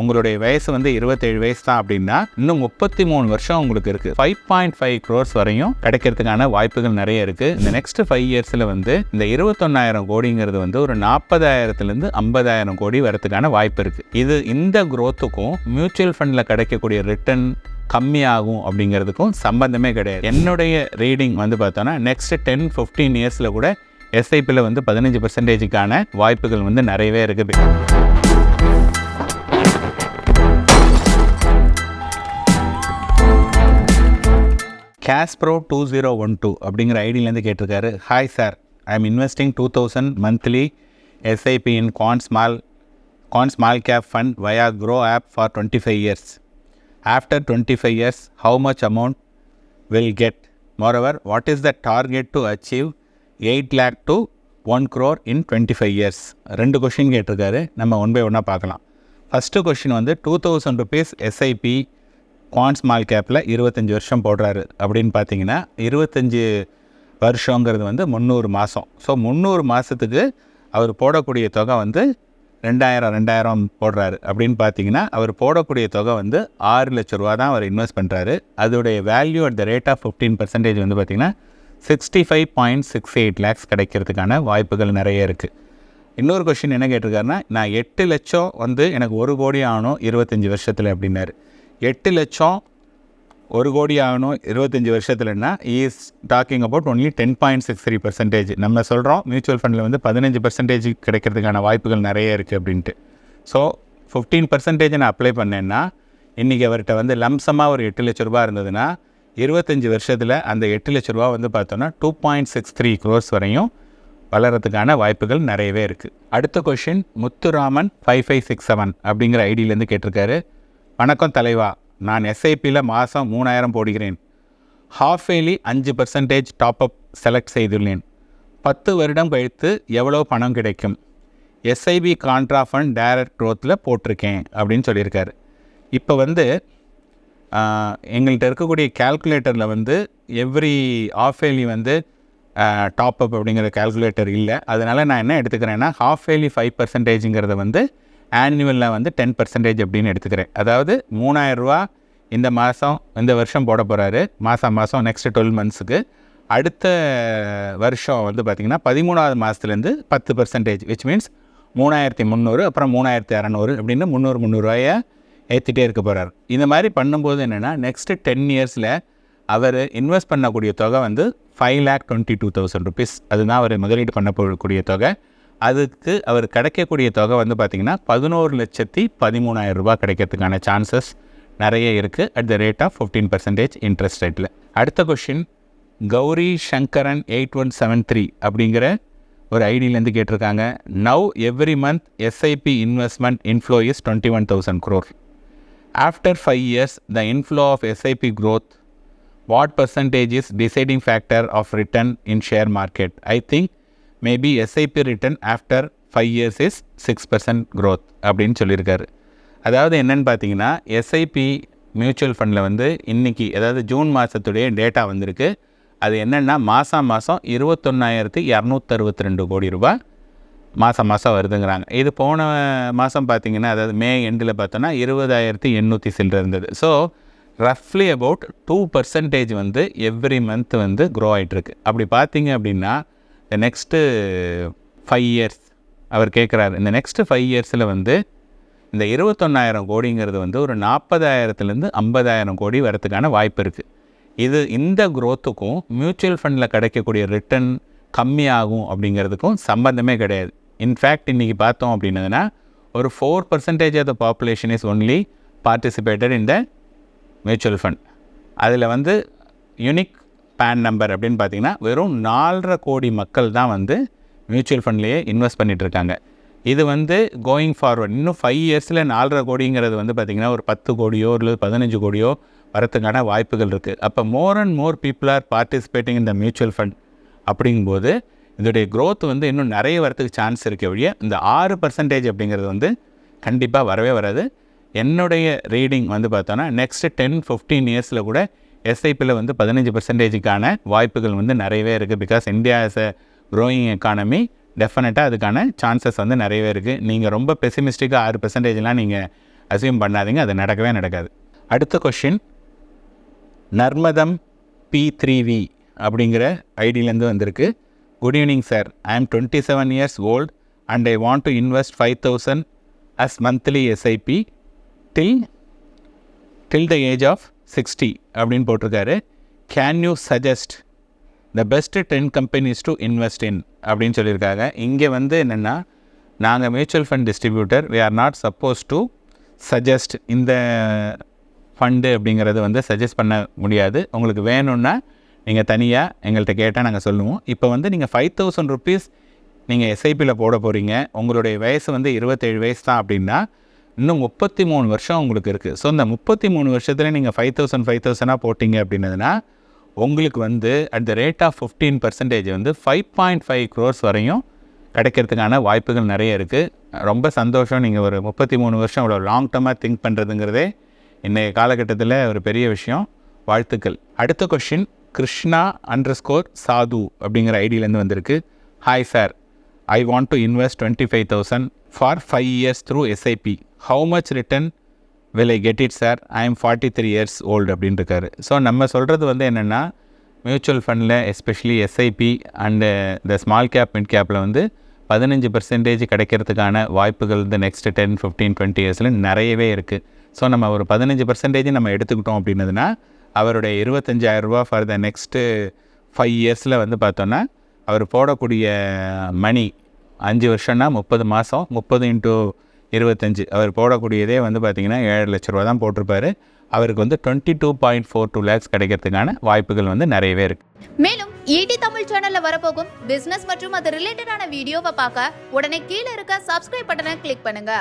உங்களுடைய வயசு வந்து இருபத்தேழு வயசு தான் அப்படின்னா இன்னும் முப்பத்தி மூணு வருஷம் உங்களுக்கு இருக்குது ஃபைவ் பாயிண்ட் ஃபைவ் க்ரோர்ஸ் வரையும் கிடைக்கிறதுக்கான வாய்ப்புகள் நிறைய இருக்குது இந்த நெக்ஸ்ட் ஃபைவ் இயர்ஸில் வந்து இந்த இருபத்தொன்னாயிரம் கோடிங்கிறது வந்து ஒரு நாற்பதாயிரத்துலேருந்து ஐம்பதாயிரம் கோடி வரதுக்கான வாய்ப்பு இருக்குது இது இந்த க்ரோத்துக்கும் மியூச்சுவல் ஃபண்டில் கிடைக்கக்கூடிய ரிட்டர்ன் கம்மியாகும் அப்படிங்கிறதுக்கும் சம்பந்தமே கிடையாது. என்னுடைய ரீடிங் வந்து பார்த்தோன்னா நெக்ஸ்ட் டென் ஃபிஃப்டீன் இயர்ஸில் கூட எஸ்ஐபியில் வந்து பதினஞ்சு பர்சன்டேஜுக்கான வாய்ப்புகள் வந்து நிறையவே இருக்குது. கேஸ்ப்ரோ டூ ஜீரோ ஒன் டூ அப்படிங்கிற ஐடியிலேருந்து கேட்டிருக்காரு. Hi sir I am investing two thousand monthly SIP in Quant small Quant small cap fund via Groww app for twenty five years after twenty five years how much amount will get moreover what is the target to achieve eight lakh to one crore in twenty five years ரெண்டு question கேட்டிருக்காரு. நம்ம one by ஒன்னாக பார்க்கலாம். First question வந்து two thousand rupees SIP Quant small கேப்பில் இருபத்தஞ்சி வருஷம் போடுறாரு. அப்படின்னு பார்த்தீங்கன்னா இருபத்தஞ்சி வருஷங்கிறது வந்து முந்நூறு மாதம் ஸோ முந்நூறு மாதத்துக்கு அவர் போடக்கூடிய தொகை வந்து ரெண்டாயிரம் ரெண்டாயிரம் போடுறாரு. அப்படின்னு பார்த்தீங்கன்னா அவர் போடக்கூடிய தொகை வந்து ஆறு லட்ச ரூபா தான் அவர் இன்வெஸ்ட் பண்ணுறாரு அதோடைய value at the rate of fifteen percentage வந்து பார்த்திங்கன்னா sixty five point six eight lakhs கிடைக்கிறதுக்கான வாய்ப்புகள் நிறைய இருக்குது இன்னொரு கொஷின் என்ன கேட்டிருக்காருன்னா நான் எட்டு லட்சம் வந்து எனக்கு ஒரு கோடி ஆகணும் இருபத்தஞ்சி வருஷத்தில் அப்படின்னாரு. எட்டு லட்சம் ஒரு கோடி ஆகணும். இருபத்தஞ்சி வருஷத்துலன்னா is talking about only ten point six three percentage நம்ம சொல்கிறோம் மியூச்சுவல் ஃபண்டில் வந்து பதினஞ்சு பர்சன்டேஜ் கிடைக்கிறதுக்கான வாய்ப்புகள் நிறைய இருக்குது அப்படின்ட்டு. ஸோ ஃபிஃப்டீன் பர்சன்டேஜ் நான் அப்ளை பண்ணேன்னா இன்றைக்கி அவர்கிட்ட வந்து லம்சமாக ஒரு எட்டு லட்ச ரூபா இருந்ததுன்னா இருபத்தஞ்சி வருஷத்தில் அந்த எட்டு லட்ச ரூபா வந்து பார்த்தோன்னா two point six three crores வரையும் வளர்கிறதுக்கான வாய்ப்புகள் நிறையவே இருக்குது அடுத்த question Muthuraman five five six seven அப்படிங்கிற ஐடியிலேருந்து கேட்டிருக்காரு. வணக்கம் தலைவா. நான் எஸ்ஐபியில் மாதம் மூணாயிரம் போடுகிறேன். ஹாஃப் இயர்லி அஞ்சு பர்சன்டேஜ் டாப்அப் செலக்ட் செய்துள்ளேன். பத்து வருடம் கழித்து எவ்வளோ பணம் கிடைக்கும்? எஸ்ஐபி கான்ட்ரா ஃபண்ட் டைரக்ட் க்ரோத்தில் போட்டிருக்கேன் அப்படின்னு சொல்லியிருக்காரு. இப்போ வந்து எங்கள்கிட்ட இருக்கக்கூடிய கால்குலேட்டரில் வந்து எவ்ரி ஹாஃப் இயர்லி வந்து டாப்அப் அப்படிங்கிற கால்குலேட்டர் இல்லை. அதனால் நான் என்ன எடுத்துக்கிறேன்னா ஹாஃப் இயர்லி ஃபைவ் பர்சன்டேஜுங்கிறத வந்து ஆனுவலில் வந்து டென் பர்சன்டேஜ் அப்படின்னு எடுத்துக்கிறேன். அதாவது மூணாயிரரூவா இந்த மாதம் இந்த வருஷம் போட போகிறாரு மாதம் மாதம் நெக்ஸ்ட் டுவெல் மந்த்ஸுக்கு அடுத்த வருஷம் வந்து பார்த்திங்கன்னா பதிமூணாவது மாதத்துலேருந்து பத்து பர்சன்டேஜ் விச் மீன்ஸ் மூணாயிரத்தி முந்நூறு அப்புறம் மூணாயிரத்தி அறநூறு அப்படின்னு முந்நூறு முந்நூறுரூவாயை ஏற்றிட்டே இருக்க போகிறார் இந்த மாதிரி பண்ணும்போது என்னென்னா நெக்ஸ்ட்டு டென் இயர்ஸில் அவர் இன்வெஸ்ட் பண்ணக்கூடிய தொகை வந்து five lakh twenty two thousand rupees அதுதான் அவர் முதலீடு பண்ண போகக்கூடிய தொகை. அதுக்கு அவர் கிடைக்கக்கூடிய தொகை வந்து பார்த்திங்கன்னா பதினோரு லட்சத்தி பதிமூணாயிரம் ரூபாய் கிடைக்கிறதுக்கான சான்சஸ் நிறைய இருக்குது at the rate of fifteen percentage interest ரேட்டில் அடுத்த question Gowri Shankaran eight one seven three அப்படிங்கிற ஒரு ஐடியிலேருந்து கேட்டிருக்காங்க. Now every month SIP investment inflow is twenty one thousand crore after five years the inflow of SIP growth what percentage is deciding factor of return in share market I think may be SIP return after five years is six percent growth அப்படின்னு சொல்லியிருக்காரு. அதாவது என்னென்னு பார்த்தீங்கன்னா SIP mutual ஃபண்டில் வந்து இன்றைக்கி அதாவது June மாதத்துடைய டேட்டா வந்திருக்கு. அது என்னென்னா மாதம் மாதம் இருபத்தொன்னாயிரத்தி இரநூத்தறுபத்தி ரெண்டு கோடி ரூபா மாதம் மாதம் வருதுங்கிறாங்க. இது போன மாதம் பார்த்தீங்கன்னா அதாவது மே எண்டில் பார்த்தோன்னா இருபதாயிரத்தி எண்ணூற்றி சில்லற இருந்தது. ஸோ ரஃப்லி அபவுட் டூ பர்சன்டேஜ் வந்து எவ்ரி மந்த் வந்து க்ரோ ஆகிட்டுருக்கு அப்படி பார்த்தீங்க அப்படின்னா இந்த நெக்ஸ்ட்டு ஃபைவ் இயர்ஸ் அவர் கேட்குறாரு இந்த நெக்ஸ்ட்டு ஃபைவ் இயர்ஸில் வந்து இந்த இருபத்தொன்னாயிரம் கோடிங்கிறது வந்து ஒரு நாற்பதாயிரத்துலேருந்து ஐம்பதாயிரம் கோடி வரத்துக்கான வாய்ப்பு இருக்குது இது இந்த குரோத்துக்கும் மியூச்சுவல் ஃபண்டில் கிடைக்கக்கூடிய ரிட்டர்ன் கம்மியாகும் அப்படிங்கிறதுக்கும் சம்பந்தமே கிடையாது. இன்ஃபேக்ட் இன்றைக்கி பார்த்தோம் அப்படின்னதுன்னா ஒரு four percentage of the population is only participated in the mutual fund அதில் வந்து யுனிக் பேன் நம்பர் அப்படின்னு பார்த்தீங்கன்னா வெறும் நாலரை கோடி மக்கள் தான் வந்து மியூச்சுவல் ஃபண்ட்லேயே இன்வெஸ்ட் பண்ணிகிட்ருக்காங்க இருக்காங்க. இது வந்து கோயிங் ஃபார்வர்ட் இன்னும் ஃபைவ் இயர்ஸில் நாலரை கோடிங்கிறது வந்து பார்த்திங்கன்னா ஒரு பத்து கோடியோ இல்லை பதினஞ்சு கோடியோ வரத்துக்கான வாய்ப்புகள் இருக்குது அப்போ more and more people are participating இந்த மியூச்சுவல் ஃபண்ட் அப்படிங்கும்போது இதோடைய க்ரோத் வந்து இன்னும் நிறைய வரத்துக்கு சான்ஸ் இருக்க ஒழிய இந்த ஆறு பர்சன்டேஜ் அப்படிங்கிறது வந்து கண்டிப்பாக வரவே வராது. என்னுடைய ரீடிங் வந்து பார்த்தோன்னா நெக்ஸ்ட்டு டென் ஃபிஃப்டீன் இயர்ஸில் கூட எஸ்ஐபியில் வந்து பதினஞ்சு பர்சன்டேஜுக்கான வாய்ப்புகள் வந்து நிறையவே இருக்குது because India is a growing economy டெஃபினட்டாக அதுக்கான சான்சஸ் வந்து நிறையவே இருக்குது நீங்கள் ரொம்ப பெசிமிஸ்டிக்காக ஆறு பர்சன்டேஜ்லாம் நீங்கள் அசியூம் பண்ணாதீங்க. அது நடக்கவே நடக்காது. அடுத்த கொஷின் நர்மதம் பி த்ரீ வி அப்படிங்கிற ஐடியிலேருந்து வந்திருக்கு. Good evening sir I am twenty seven years old and I want to invest five thousand as monthly SIP till till the age of sixty அப்படின்னு போட்டிருக்காரு. Can you suggest the best ten companies to invest in அப்படின்னு சொல்லியிருக்காங்க. இங்கே வந்து என்னென்னா நாங்கள் mutual fund distributor we are not suppose to suggest இந்த fund அப்படிங்கிறது வந்து சஜஸ்ட் பண்ண முடியாது. உங்களுக்கு வேணும்னா நீங்கள் தனியாக எங்கள்கிட்ட கேட்டால் நாங்கள் சொல்லுவோம். இப்போ வந்து நீங்கள் ஃபைவ் தௌசண்ட் ருபீஸ் நீங்கள் எஸ்ஐபியில் போட போகிறீங்க உங்களுடைய வயசு வந்து இருபத்தேழு வயசு தான் அப்படின்னா இன்னும் முப்பத்தி மூணு வருஷம் உங்களுக்கு இருக்குது ஸோ இந்த முப்பத்தி மூணு வருஷத்தில் நீங்கள் ஃபைவ் தௌசண்ட் ஃபைவ் தௌசண்டாக போட்டிங்க அப்படின்னதுன்னா உங்களுக்கு வந்து at the rate of fifteen percentage வந்து ஃபைவ் பாயிண்ட் ஃபைவ் க்ரோர்ஸ் வரையும் கிடைக்கிறதுக்கான வாய்ப்புகள் நிறைய இருக்குது ரொம்ப சந்தோஷம். நீங்கள் ஒரு முப்பத்தி மூணு வருஷம் இவ்வளோ லாங் டர்மாக திங்க் பண்ணுறதுங்கிறதே இன்றைய காலகட்டத்தில் ஒரு பெரிய விஷயம். வாழ்த்துக்கள். அடுத்த கொஷின் கிருஷ்ணா அண்டர் ஸ்கோர் சாது அப்படிங்கிற ஐடியிலேருந்து வந்திருக்கு. Hi sir I want to invest twenty five thousand for five years through SIP how much return will I get it sir I am forty three years old அப்படின்னு இருக்காரு so நம்ம சொல்கிறது வந்து என்னென்னா மியூச்சுவல் ஃபண்டில் எஸ்பெஷலி எஸ்ஐபி அண்டு இந்த small cap mid கேப்பில் வந்து பதினஞ்சு பர்சன்டேஜ் கிடைக்கிறதுக்கான வாய்ப்புகள் இந்த நெக்ஸ்ட் டென் ஃபிஃப்டீன் டுவெண்ட்டி இயர்ஸில் நிறையவே இருக்குது ஸோ நம்ம ஒரு பதினஞ்சு பர்சன்டேஜ் நம்ம எடுத்துக்கிட்டோம் அப்படின்னதுன்னா அவருடைய இருபத்தஞ்சாயிரம் ரூபா ஃபார் த நெக்ஸ்ட்டு ஃபைவ் இயர்ஸில் வந்து பார்த்தோன்னா அவர் போடக்கூடிய மணி அஞ்சு வருஷம்னா முப்பது மாதம் முப்பது இன்ட்டு இருபத்தஞ்சு. அவர் போடக்கூடியதே வந்து பார்த்திங்கன்னா ஏழு லட்ச ரூபா தான் போட்டிருப்பாரு. அவருக்கு வந்து twenty two point four two lakhs கிடைக்கிறதுக்கான வாய்ப்புகள் வந்து நிறையவே இருக்குது மேலும் ஈடி தமிழ் சேனல்ல வரப்போகும் பிசினஸ் மற்றும் அது ரிலேட்டடான வீடியோவை பார்க்க உடனே கீழே இருக்க சப்ஸ்கிரைப் பட்டனை கிளிக் பண்ணுங்க.